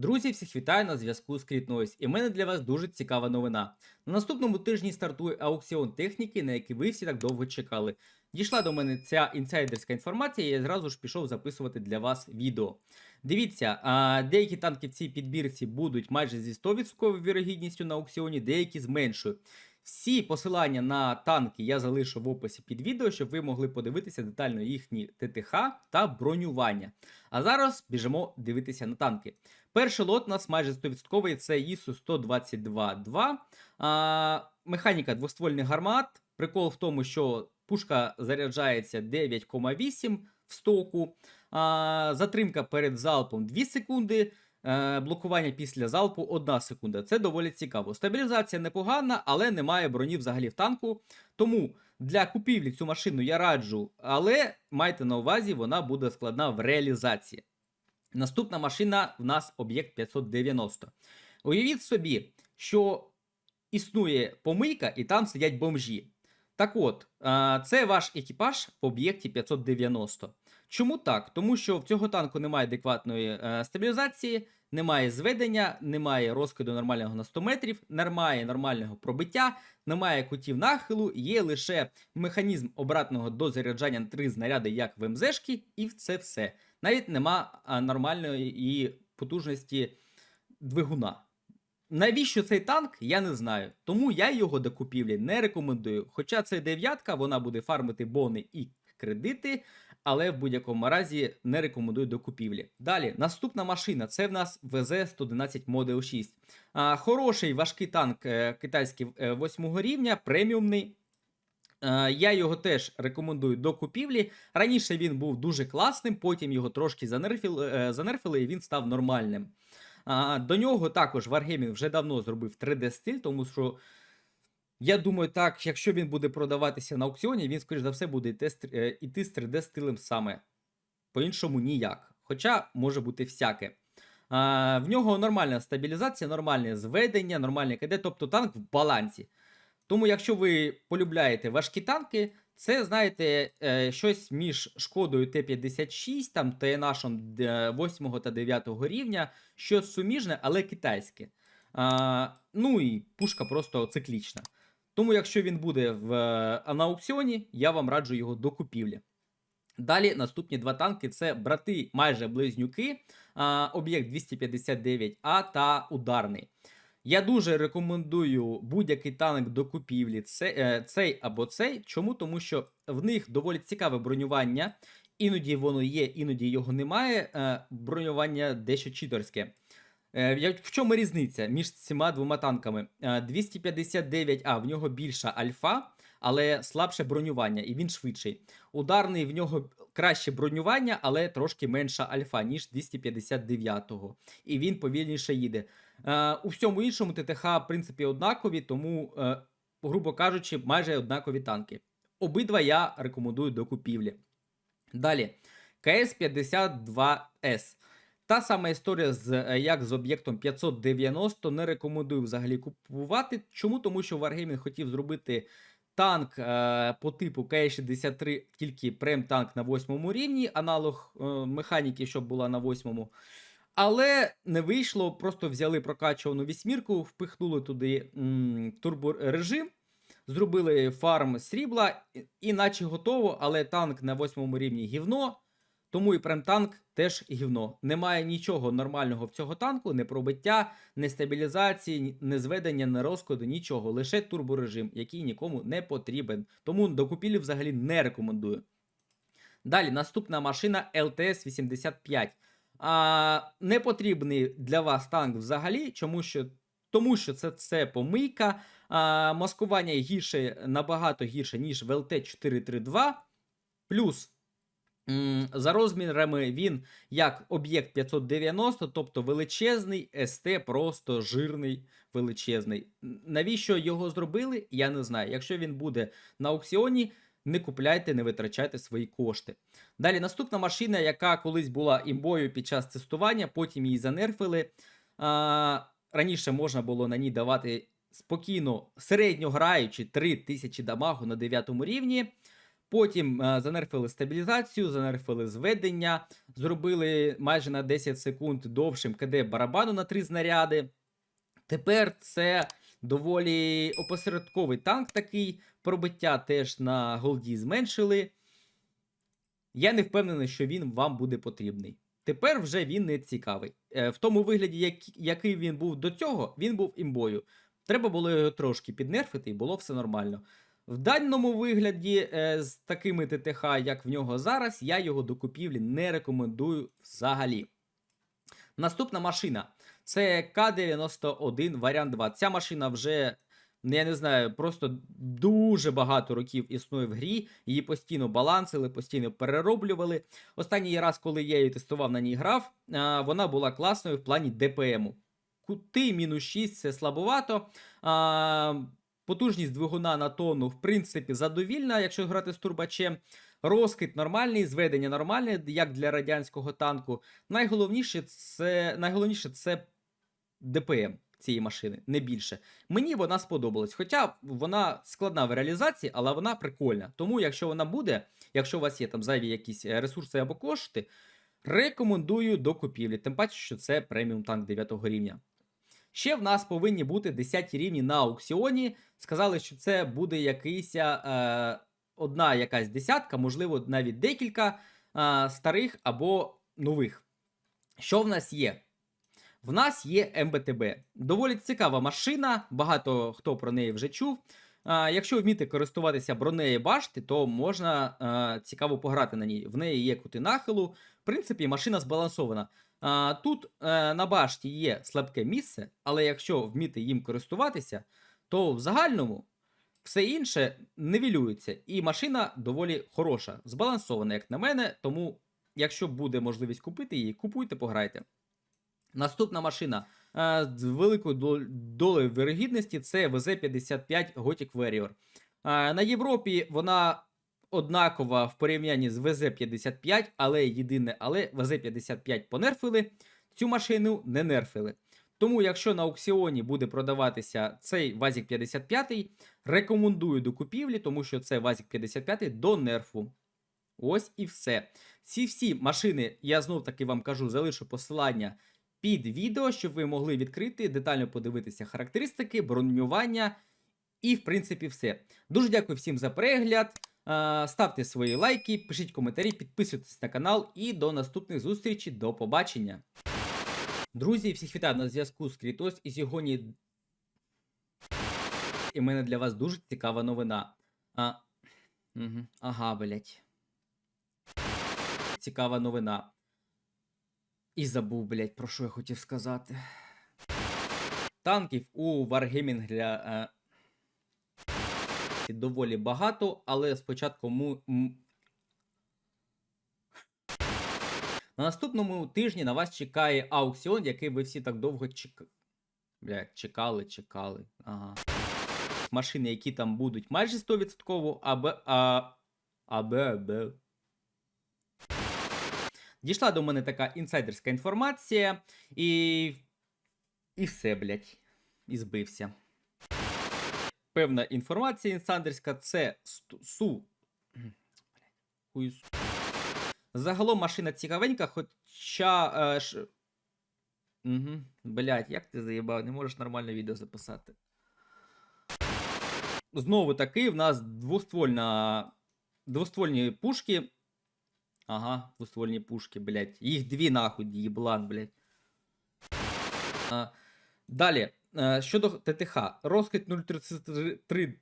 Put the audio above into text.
Друзі, всіх вітаю на зв'язку з Крітнойс. І в мене для вас дуже цікава новина. На наступному тижні стартує аукціон техніки, на який ви всі так довго чекали. Дійшла до мене ця інсайдерська інформація, і я зразу ж пішов записувати для вас відео. Дивіться, деякі танки в цій підбірці будуть майже зі 100% вірогідністю на аукціоні, деякі з меншою. Всі посилання на танки я залишу в описі під відео, щоб ви могли подивитися детально їхні ТТХ та бронювання. А зараз біжимо дивитися на танки. Перший лот у нас майже 100% це ІСУ 122-2. А, механіка двоствольних гармат. Прикол в тому, що пушка заряджається 9,8 в стоку. А, затримка перед залпом 2 секунди. е, Блокування після залпу 1 секунда. Це доволі цікаво. Стабілізація непогана, але немає броні взагалі в танку. Тому для купівлі цю машину я раджу, але майте на увазі, вона буде складна в реалізації. Наступна машина в нас об'єкт 590. Уявіть собі, що існує помийка і там сидять бомжі. Так от, це ваш екіпаж в об'єкті 590. Чому так? Тому що в цього танку немає адекватної е, стабілізації, немає зведення, немає розкиду нормального на 100 метрів, немає нормального пробиття, немає кутів нахилу, є лише механізм обратного дозаряджання на 3 знаряди, як в МЗшки, і це все. Навіть нема нормальної потужності двигуна. Навіщо цей танк, я не знаю. Тому я його до купівлі не рекомендую. Хоча це дев'ятка, вона буде фармити бони і кредити, але в будь-якому разі не рекомендую до купівлі. Далі, наступна машина це в нас ВЗ-111 Model 6. А, хороший важкий танк е, китайський е, 8 рівня, преміумний. Е, Я його теж рекомендую до купівлі. Раніше він був дуже класним, потім його трошки занерфіли, е, занерфили і він став нормальним. До нього також Wargaming вже давно зробив 3D-стиль, тому що я думаю, так, якщо він буде продаватися на аукціоні, він, скоріш за все, буде йти, з е, йти з 3D-стилем саме. По-іншому ніяк. Хоча може бути всяке. В нього нормальна стабілізація, нормальне зведення, нормальне КД, тобто танк в балансі. Тому, якщо ви полюбляєте важкі танки, це, знаєте, е, щось між шкодою Т-56, там ТНАшом 8 та 9 рівня, щось суміжне, але китайське. А, ну і пушка просто циклічна. Тому, якщо він буде в, е, на аукціоні, я вам раджу його до купівлі. Далі наступні два танки це брати майже близнюки, об'єкт 259А та ударний. Я дуже рекомендую будь-який танк до купівлі, е, цей або цей. Чому? Тому що в них доволі цікаве бронювання. Іноді воно є, іноді його немає. Е, бронювання дещо читерське. Е, в чому різниця між цими двома танками? Е, 259А в нього більша альфа, але слабше бронювання, і він швидший. Ударний в нього краще бронювання, але трошки менша альфа, ніж 259-го. І він повільніше їде. Е, у всьому іншому ТТХ, в принципі, однакові, тому, е, грубо кажучи, майже однакові танки. Обидва я рекомендую до купівлі. Далі, КС-52С. Та сама історія, з, е, як з об'єктом 590, не рекомендую взагалі купувати. Чому? Тому що Wargaming хотів зробити танк е, по типу К-63, тільки прем-танк на 8 рівні, аналог е, механіки, щоб була на восьмому. Але не вийшло, просто взяли прокачувану вісьмірку, впихнули туди м, турборежим, зробили фарм срібла, і- наче готово, але танк на 8 рівні гівно. Тому і прем-танк теж гівно. Немає нічого нормального в цього танку, не пробиття, не стабілізації, не зведення, не розкладу, нічого. Лише турборежим, який нікому не потрібен. Тому до купівлі взагалі не рекомендую. Далі, наступна машина LTS-85. А, не потрібний для вас танк взагалі, чому що, тому що це, це помийка. А, маскування гірше, набагато гірше, ніж в LT-432. Плюс за розмірами він як об'єкт 590, тобто величезний, СТ просто жирний, величезний. Навіщо його зробили, я не знаю. Якщо він буде на аукціоні, не купляйте, не витрачайте свої кошти. Далі наступна машина, яка колись була імбою під час тестування, потім її занерфили. А, раніше можна було на ній давати спокійно середньо граючи 3000 дамагу на 9 рівні. Потім е, занерфили стабілізацію, занерфили зведення, зробили майже на 10 секунд довшим КД барабану на 3 знаряди. Тепер це доволі опосередковий танк такий. Пробиття теж на голді зменшили. Я не впевнений, що він вам буде потрібний. Тепер вже він не цікавий. Е, В тому вигляді, який він був до цього, він був імбою. Треба було його трошки піднерфити, і було все нормально. В даному вигляді, е, з такими ТТХ, як в нього зараз, я його до купівлі не рекомендую взагалі. Наступна машина це К-91 варіант 2. Ця машина вже, я не знаю, просто дуже багато років існує в грі. Її постійно балансили, постійно перероблювали. Останній раз, коли я її тестував на ній грав, вона була класною в плані ДПМу. Кути мінус 6 це слабовато. Потужність двигуна на тонну, в принципі, задовільна, якщо грати з турбачем. Розкид нормальний, зведення нормальне, як для радянського танку. Найголовніше це, найголовніше це ДПМ цієї машини, не більше. Мені вона сподобалась. Хоча вона складна в реалізації, але вона прикольна. Тому, якщо вона буде, якщо у вас є там зайві якісь е, ресурси або кошти, рекомендую до купівлі. Тим паче, що це преміум танк 9 рівня. Ще в нас повинні бути 10 рівні на аукціоні. Сказали, що це буде якийсь е, одна якась десятка, можливо, навіть декілька е, старих або нових. Що в нас є? В нас є МБТБ. Доволі цікава машина, багато хто про неї вже чув. Якщо вміти користуватися бронею башти, то можна цікаво пограти на ній. В неї є кути нахилу. В принципі, машина збалансована. Тут а, на башті є слабке місце, але якщо вміти їм користуватися, то в загальному все інше нивелюється. І машина доволі хороша, збалансована, як на мене. Тому, якщо буде можливість купити її, купуйте, пограйте. Наступна машина е, з великою долею вирогідності це ВЗ-55 Gothic Warrior. На Європі вона однакова в порівнянні з ВЗ-55, але єдине, але ВЗ-55 понерфили, цю машину не нерфили. Тому, якщо на аукціоні буде продаватися цей Вазік 55, рекомендую до купівлі, тому що це Вазік 55 до нерфу. Ось і все. Ці всі машини, я знов таки вам кажу, залишу посилання під відео, щоб ви могли відкрити, детально подивитися характеристики, бронювання і, в принципі, все. Дуже дякую всім за перегляд. Ставте свої лайки, пишіть коментарі, підписуйтесь на канал і до наступних зустрічей. До побачення. Друзі, всіх вітаю на зв'язку з Крітос і сьогодні. І в мене для вас дуже цікава новина. А... Угу. Ага, блять. Цікава новина. І забув, блять, про що я хотів сказати. Танків у Wargaming для. Е... доволі багато, але спочатку му. На наступному тижні на вас чекає аукціон, який ви всі так довго чекали. Блять, чекали, чекали. Ага. Машини, які там будуть майже 100%, або. А... АБ, АБ. Дійшла до мене така інсайдерська інформація, і. І все, блять. І збився. Певна інформація інсайдерська це. Блядь, су. Загалом машина цікавенька, хоча. Е, ш... Угу. Блять, як ти заїбав, не можеш нормальне відео записати. Знову таки, в нас двоствольна. Двоствольні пушки. Ага, двуствольні пушки, блядь. Їх дві нахуй, їблан, блядь. А, далі. е, Щодо ТТХ. Розкид 033.